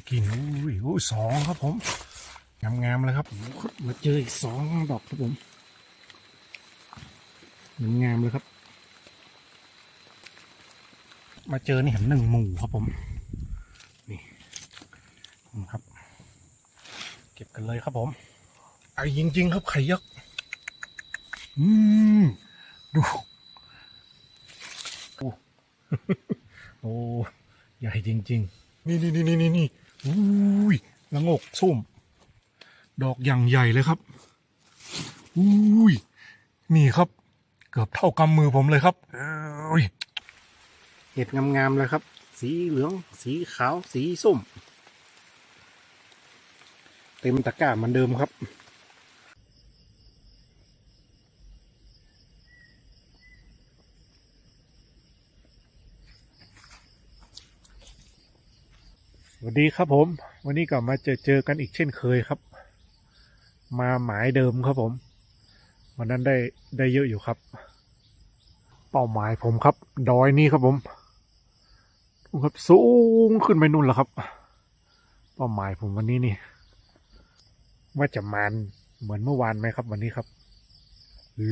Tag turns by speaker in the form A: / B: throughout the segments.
A: ไม่กินอุ้ยอุ้ยสองครับผมงามๆเลยครับมาเจออีกสองดอกครับผมงามๆเลยครับ มาเจอนี่เห็นหนึ่งหมู่ครับผมนี่ครับ เก็บกันเลยครับผมไอ้จริง ๆ ครับไข่ยักษ์อืมดูโอ้โอ้ใหญ่จริง ๆ นี่นี่นี่นี่นี่นี่ อุ้ยละงกส้ม ดอกอย่างใหญ่เลยครับอุ้ยนี่ครับ เกือบเท่ากำมือผมเลยครับเอ้ยเห็ดงามๆเลยครับ สีเหลือง สีขาว สีส้ม เต็มตะกร้าเหมือนเดิมครับ วัสดีครับผม วันนี้ก็มาเจอเจอกันอีกเช่นเคยครับ มาหมายเดิมครับผม วันนั้นได้ได้เยอะอยู่ครับ เป้าหมายผมครับ ดอยนี้ครับผมครับสูงขึ้นไปนู่นแล้วครับ เป้าหมายผมวันนี้นี่ ว่าจะมานเหมือนเมื่อวานไหมครับ วันนี้ครับ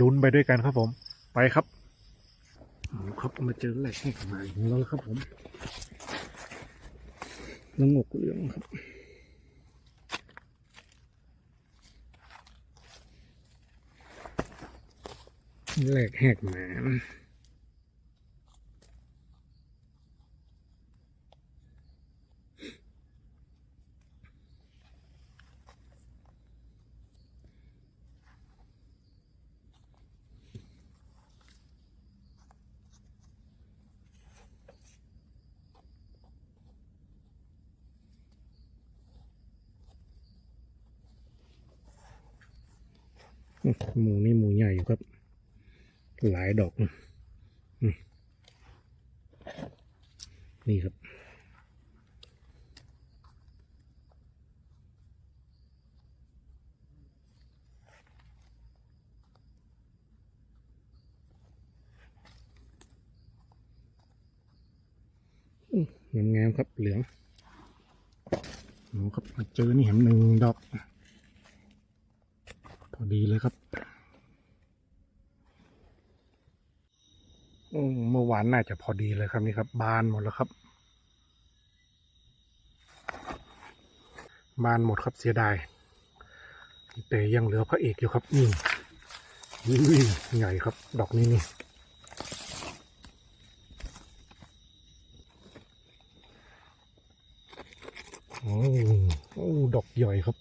A: ลุ้นไปด้วยกันครับผม ไปครับครับมาเจอแหล่งให้มายของเราแล้วครับผม ละงกเหลืองครับ แหลกแหกหมา หมูนี่หมูใหญ่อยู่ครับ หลายดอกนี่ครับ งามงามๆครับเหลืองโอ้ครับมาเจอนี่เห็นหนึ่งดอก พอดีเลยครับอืมเมื่อวานน่าจะพอดีเลยครับนี่ครับ บานหมดแล้วครับ บานหมดครับเสียดายแต่ยังเหลือพระเอกอยู่ครับนี่อุ้ยใหญ่ครับ ดอกนี้นี่โอ้โอ้ดอกใหญ่ครับ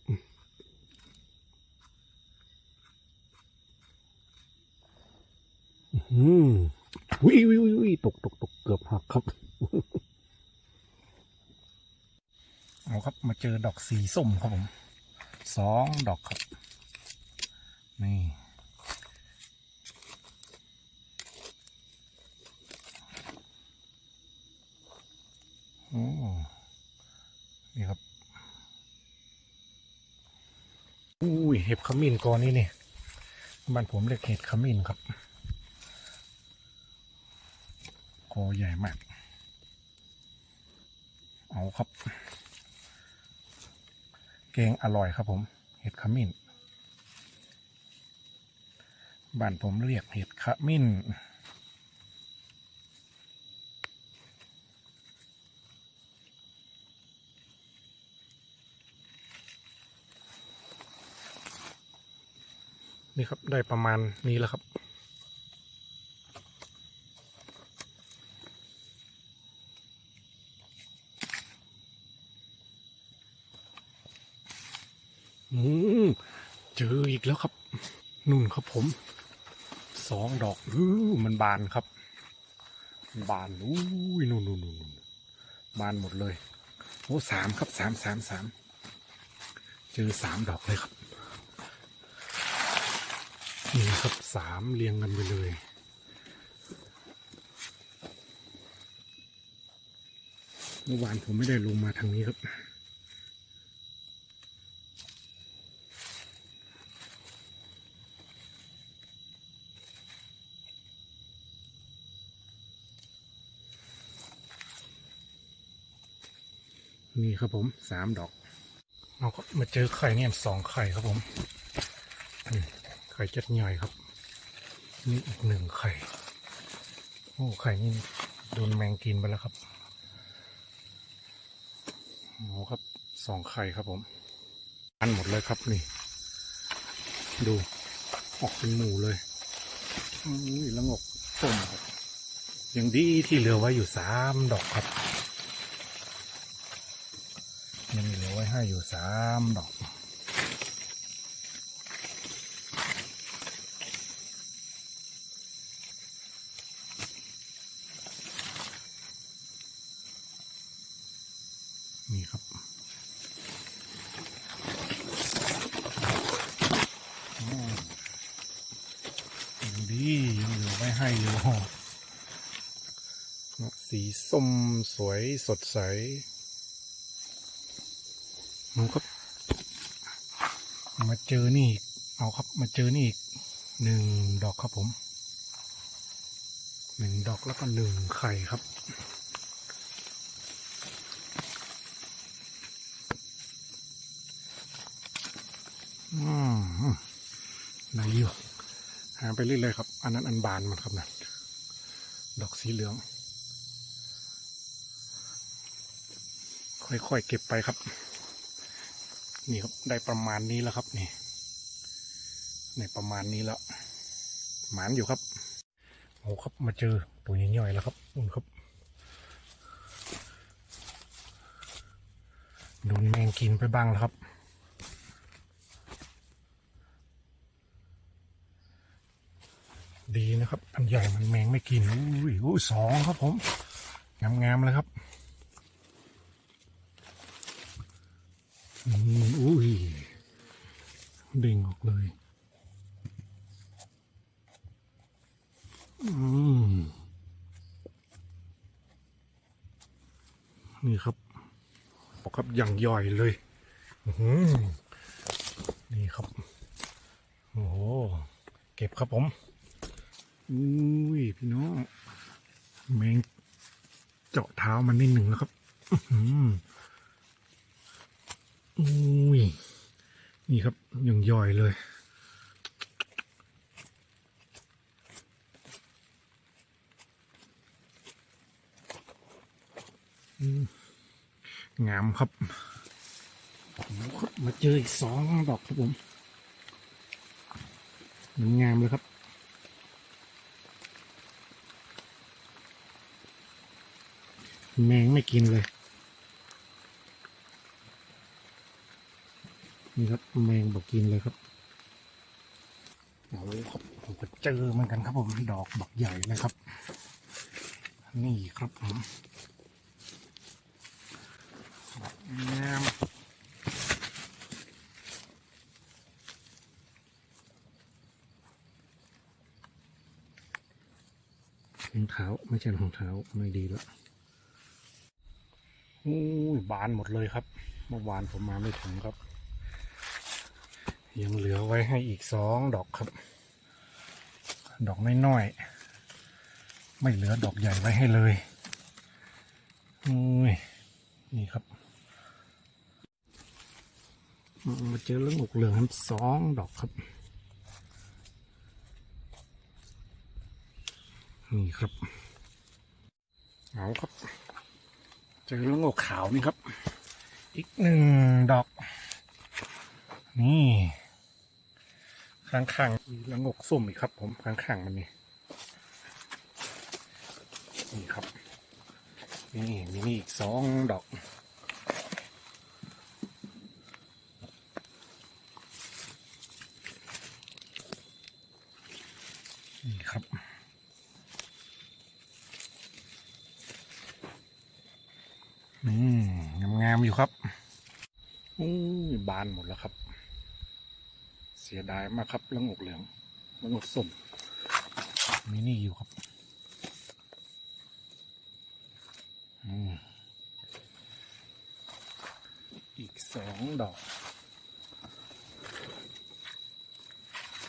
A: อืมวิววิววิตกตกตกเกือบหักครับ เอาครับมาเจอดอกสีส้มครับผมสองดอกครับ นี่โอ้นี่ครับอุ้ยเห็บขมิ้นกอนนี้นี่บ้านผมเรียกเห็ดขมิ้นครับกอใหญ่มาก เอาครับ กงอร่อยครับผม เห็ดขมิ้น บ้านผมเรียกเห็ดขมิ้น นี่ครับได้ประมาณนี้แล้วครับ อืมเจออีกแล้วครับ นุ่นครับ ผมสองดอกอู้มันบานครับ บานอู้ยนู่นนู่นนู่นบานหมดเลยโอ้สามครับสามสามสามเจอสามดอกเลยครับนี่ครับสามเรียงกันไปเลยเมื่อวานผมไม่ได้ลงมาทางนี้ครับ ครับผมสามดอก เราก็มาเจอไข่เนี่ยสองไข่ครับผมอืมไข่จัดใหญ่ครับ นี่อีกหนึ่งไข่ โอ้ไข่นี่โดนแมงกินไปแล้วครับโอ้ครับสองไข่ครับผมอันหมดเลยครับนี่ ดูออกเป็นหมูเลยอืมละงกส้มครับยังดีที่เหลือไว้อยู่สามดอกครับ ยังเหลือไว้ ให้อยู่สามดอกนี่ครับอืมยังดียังเหลือไว้ให้อยู่สีส้มสวยสดใส หนูครับ มาเจอนี่อีกเอาครับ มาเจอนี่อีกหนึ่งดอกครับผมหนึ่งดอกแล้วก็หนึ่งไข่ครับ อืมไหนอยู่หาไปเรื่อยๆครับ อันนั้นอันบานมันครับนะดอกสีเหลือง ค่อยๆเก็บไปครับ นี่ครับได้ประมาณนี้แล้วครับนี่ในประมาณนี้แล้วหมานอยู่ครับโอ้ครับมาเจอตัวย่อยๆแล้วครับอุ่นครับโดนแมงกินไปบ้างแล้วครับ ดีนะครับ อันใหญ่มันแมงไม่กินอุ้ยอุ้ยสองครับผมงามๆเลยครับ อืมอุ้ย เด้งออกเลยอืมนี่ครับบอกครับอย่างย่อยเลยอื้อหือนี่ครับ โอ้โห เก็บครับผม อุ้ย พี่น้องแมงเจาะเท้ามันนิดหนึ่งแล้วครับอื้อหืออุ้ย นี่ครับยังย่อยเลยงามครับโอ้โหครับมาเจออีกสองดอกครับผมมันงามเลยครับ แมงไม่กินเลย นี่ครับแมงบอกกินเลยครับเอาครับผมก็เจอเหมือนกันครับผมดอกบักใหญ่เลยครับ นี่ครับผมงามรองเท้าไม่ใช่รองเท้าไม่ดีแล้วอู้ยบานหมดเลยครับ เมื่อวานผมมาไม่ถึงครับ ยังเหลือไว้ให้อีกสองดอกครับ ดอกน้อยๆไม่เหลือดอกใหญ่ไว้ให้เลยอุ้ยนี่ครับมมาเจอเรื่องอกเหลืองครับสองดอกครับ นี่ครับเอาครับ เจอเรื่องอกขาวนี่ครับ อีกหนึ่งดอก นี่ ข้างข้างๆมีละงกส้มอีกครับ ผมข้างข้างๆมันนี่นี่ครับนี่มีนี่อีกสองดอกนี่ครับนี่งามๆอยู่ครับอู้ยบานหมดแล้วครับ สียดายมากครับละงกเหลืองละงกส้มมีนี่อยู่ครับอืมอีกสองดอก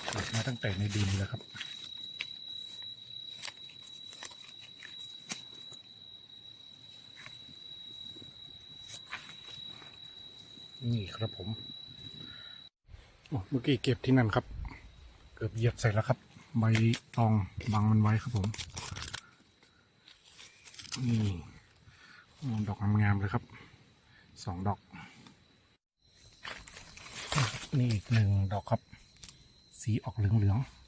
A: เกิดมาตั้งแต่ในดินแล้วครับนนี่ครับผมโอ้ เมื่อกี้เก็บที่นั่นครับ เกือบเหยียบใส่แล้วครับ ใบตองบังมันไว้ครับผม นี่ดอกงามๆเลยครับ สองดอก นี่อีกหนึ่งดอกครับ สีออกเหลืองเหลืองๆ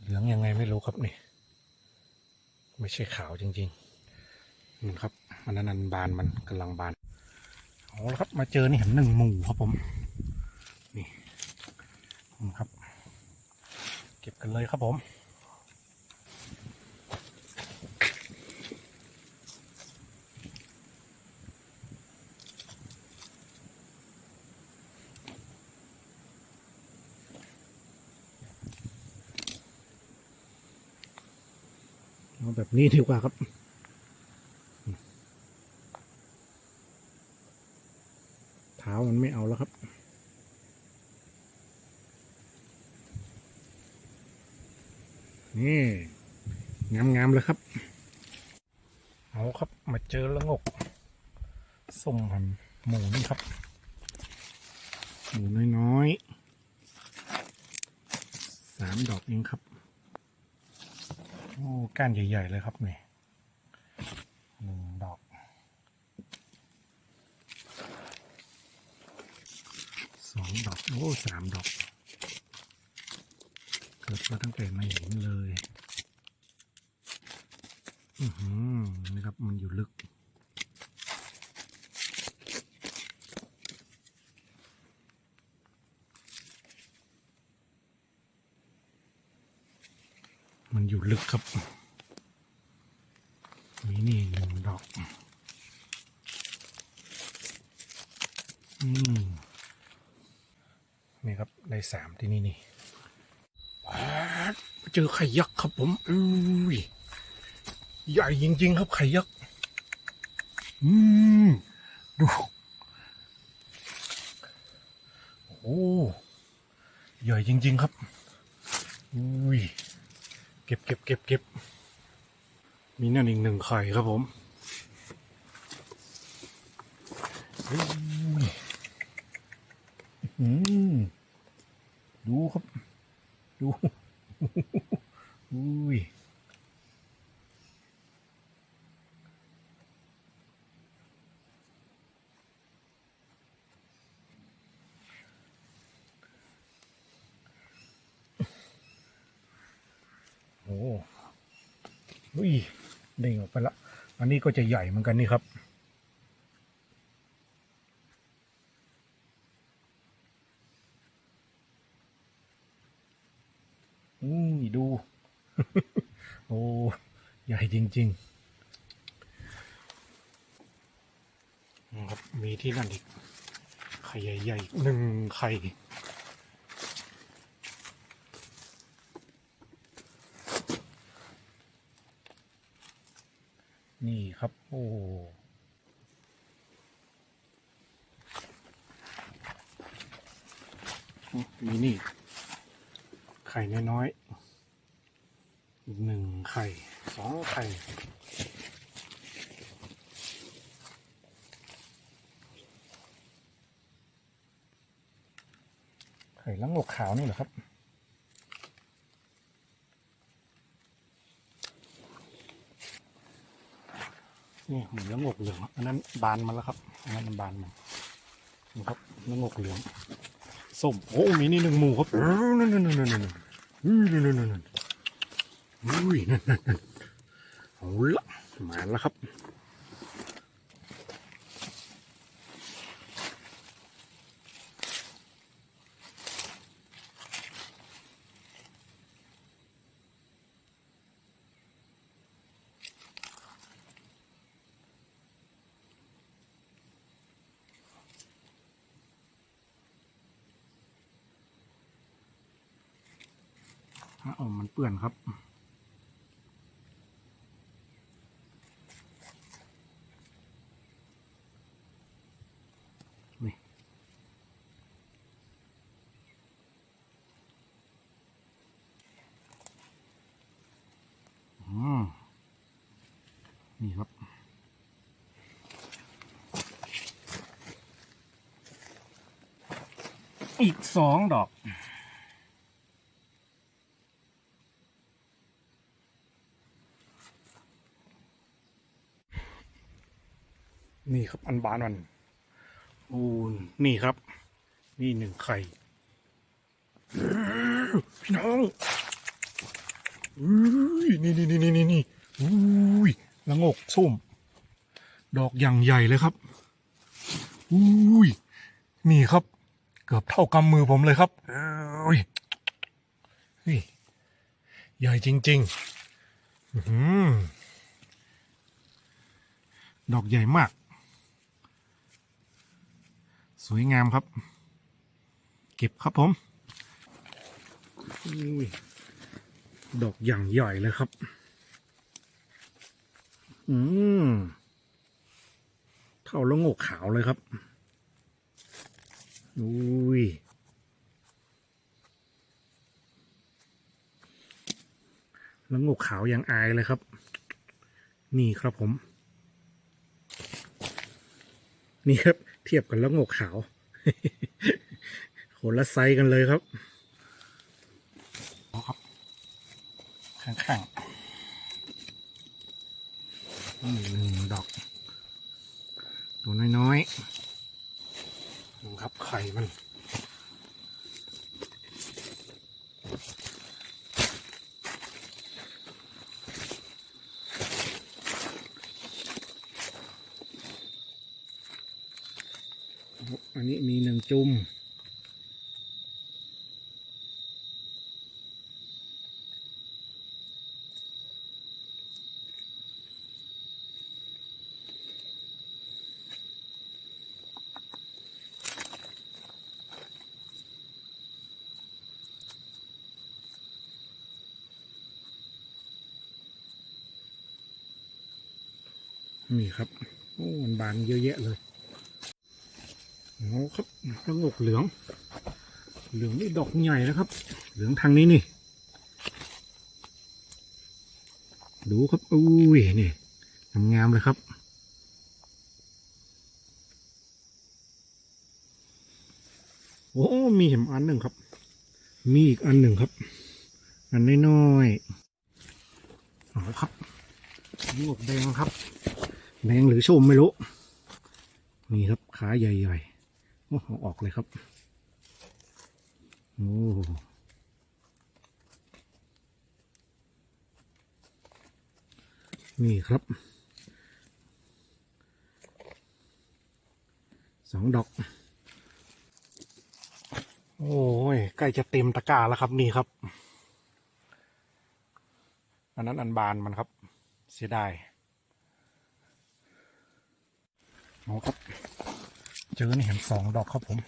A: เหลืองยังไงไม่รู้ครับนี่ ไม่ใช่ขาวจริงๆนี่ครับมันนั้นบานมันกำลังบาน เอาละครับมาเจอนี่เห็นหนึ่งหมู่ครับผมนี่นี่ครับ เก็บกันเลยครับผมเอาแบบนี้ดีกว่าครับ เท้ามันไม่เอาแล้วครับ นี่ งามๆเลยครับ เอาครับ มา เจอละงกส้มหันหมูนี่ครับ หมูน้อยๆสามดอกเองครับ โอ้ก้านใหญ่ ๆ เลยครับนี่หนึ่งดอกสองดอก โอ้สามดอก เกิดมาตั้งแต่ไม่เห็นเลย อือหือนี่ครับ มันอยู่ลึก มันอยู่ลึกครับ มีนี่หนึ่งดอก อืมนี่ครับ ได้สามที่นี่นี่ เจอไข่ยักษ์ครับผม อุ้ย ใหญ่จริง ๆ ครับไข่ยักษ์อืมดูโอ้ใหญ่จริง ๆ ครับอุ้ยเก็บเก็บเก็บเก็บมีนั่นอีกหนึ่งไข่ครับผมอุ้ยอื้อหือดูครับ ดูอุ้ย โอ้ อุ้ยเด้งออกไปละ อันนี้ก็จะใหญ่เหมือนกันนี่ครับอุ้ยดู โอ้ ใหญ่จริงๆนะครับ มีที่นั่นอีก ไข่ใหญ่ๆหนึ่งไข่ นี่ครับ โอ้มีนี่ ไข่น้อยๆอีกหนึ่งไข่สองไข่ไข่ลังงกขาวนี่เหรอครับ นี่เหมือนละงกเหลืองอันนั้นบานมาแล้วครับอันนั้นบานมานี่ครับละงกเหลืองส้มโอ้มีนี่หนึ่งหมู่ครับนั่นั่นนั่นนั่นนั่นนั่นนั่นนั่นนั่นนั่นนั่นอุ้ยนั่นนั่นนั่นเอาละมาแล้วครับ เปื่อนครับ นี่นี่ครับอีกสองดอก นี่ครับอันบานมันโอ้นี่ครับ นี่หนึ่งไข่พี่น้องอุ้ยนี่นี่นี่นี่นี่อุ้ยละงกส้ม ดอกอย่างใหญ่เลยครับอุ้ยนี่ครับ เกือบเท่ากำมือผมเลยครับอุ้ยนี่ใหญ่จริงๆอื้อหือดอกใหญ่มาก สวยงามครับ เก็บครับผมดอกอย่างใหญ่เลยครับ อืม เท่าแล้วงกขาวเลยครับอุ้ยแล้วงกขาวยังอายเลยครับ นี่ครับผม นี่ครับ เทียบกันแล้วงกขาวคนละไซส์กันเลยครับครับข้างๆนี่หนึ่งดอก ตัวน้อยๆดูครับไข่มัน อันนี้มีหนึ่งจุ่มนี่ครับ โอ้มันบานเยอะแยะเลย ครับระงกเหลือง เหลืองนี่ดอกใหญ่นะครับ เหลืองทางนี้นี่ ดูครับอุ้ยนี่งามๆเลยครับโอ้มีเห็มอันหนึ่งครับ มีอีกอันหนึ่งครับ อันน้อยๆเอาครับงวกแดงครับ แดงหรือชมไม่รู้ นี่ครับ ขาใหญ่ๆ โอ้ออกเลยครับโอ้นี่ครับสองดอก โอ้ยใกล้จะเต็มตะกร้าแล้วครับนี่ครับ อันนั้นอันบานมันครับ เสียดายเอาครับ เจอนี่เห็นสองดอกครับผม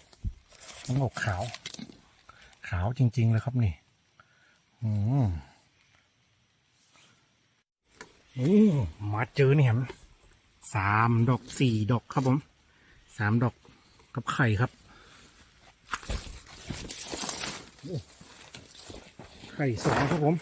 A: น้ำอกขาว ขาวจริง ๆ เลยครับนี่ อืมโอ้มาเจอนี่เห็นสามดอกสี่ดอกครับผมสามดอกกับไข่ครับ ไข่สองครับผม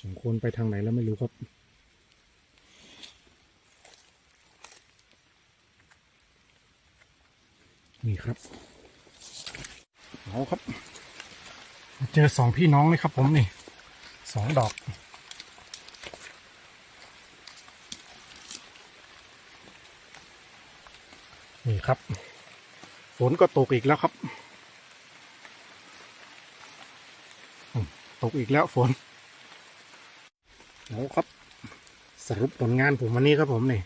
A: สม ควรไปทางไหนแล้วไม่รู้ครับ นี่ครับเอาครับ เจอสองพี่น้องเลยครับผมนี่สองดอกนี่ครับ ฝนก็ตกอีกแล้วครับ ตกอีกแล้วฝน เอาครับ สรุปผลงานผมวันนี้ครับผมนี่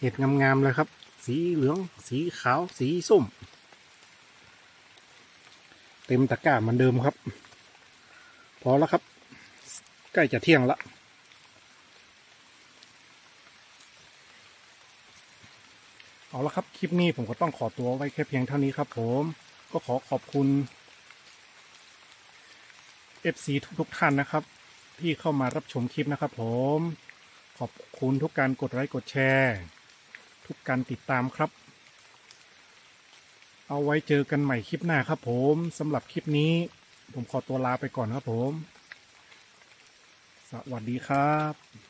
A: เห็ดงามๆเลยครับ สีเหลือง สีขาว สีส้ม เต็มตะกร้าเหมือนเดิมครับ พอแล้วครับ ใกล้จะเที่ยงละเอาละครับ คลิปนี้ผมก็ต้องขอตัวไว้แค่เพียงเท่านี้ครับผม ก็ขอขอบคุณ FC ทุกๆท่านนะครับ ที่เข้ามารับชมคลิปนะครับผม ขอบคุณทุกการกดไลค์กดแชร์ ทุกการติดตามครับ เอาไว้เจอกันใหม่คลิปหน้าครับผมสำหรับคลิปนี้ ผมขอตัวลาไปก่อนครับผม สวัสดีครับ